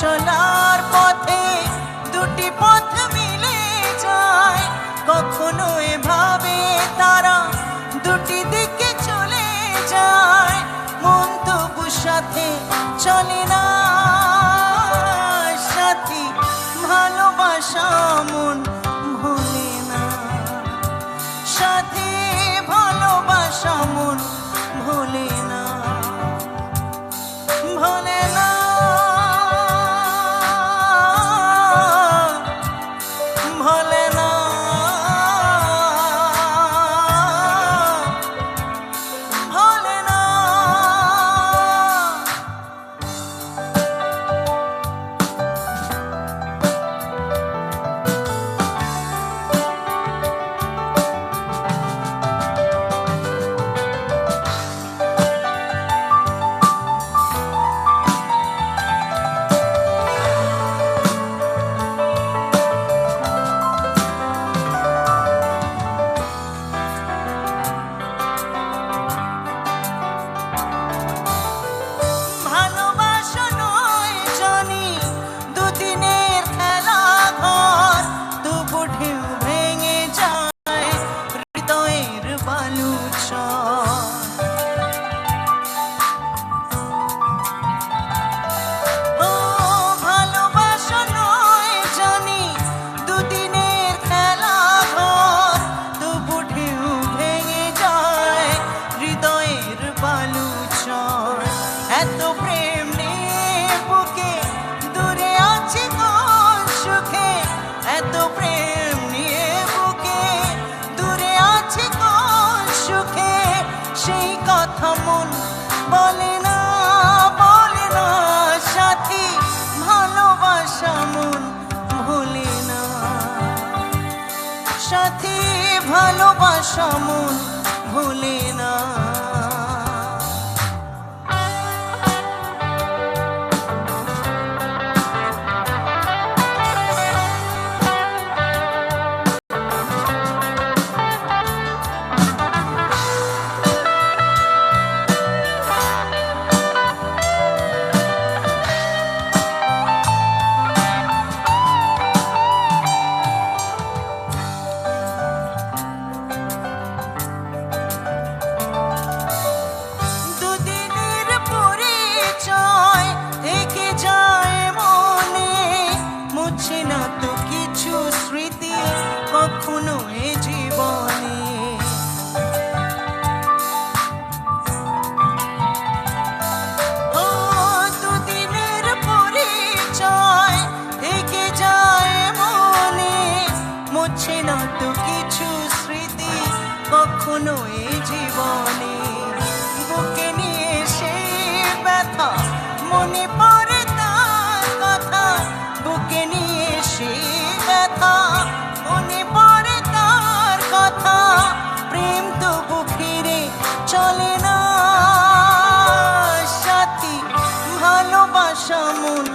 চলার পথে দুটি পথ মিলে যায়। কখনো এভাবে তারা দুটি দিকে চলে যায়। মন তবু সাথে চলে না। সাথী, ভালোবাসা মন cho সেই কথা মন বলে না বলে না, সাথী, ভালোবাসা মন ভুলে না। সাথী, ভালোবাসা মন ভুলে না। মুছে না তো কিছু স্মৃতি কখনো এ জীবনে। বুকে নিয়ে সেই ব্যথা, মনে পড়ে তার কথা। বুকে নিয়ে সেই ব্যথা, মনে পড়ে তার কথা। প্রেম তবু ফিরে চলে না। সাথী, ভালোবাসা মন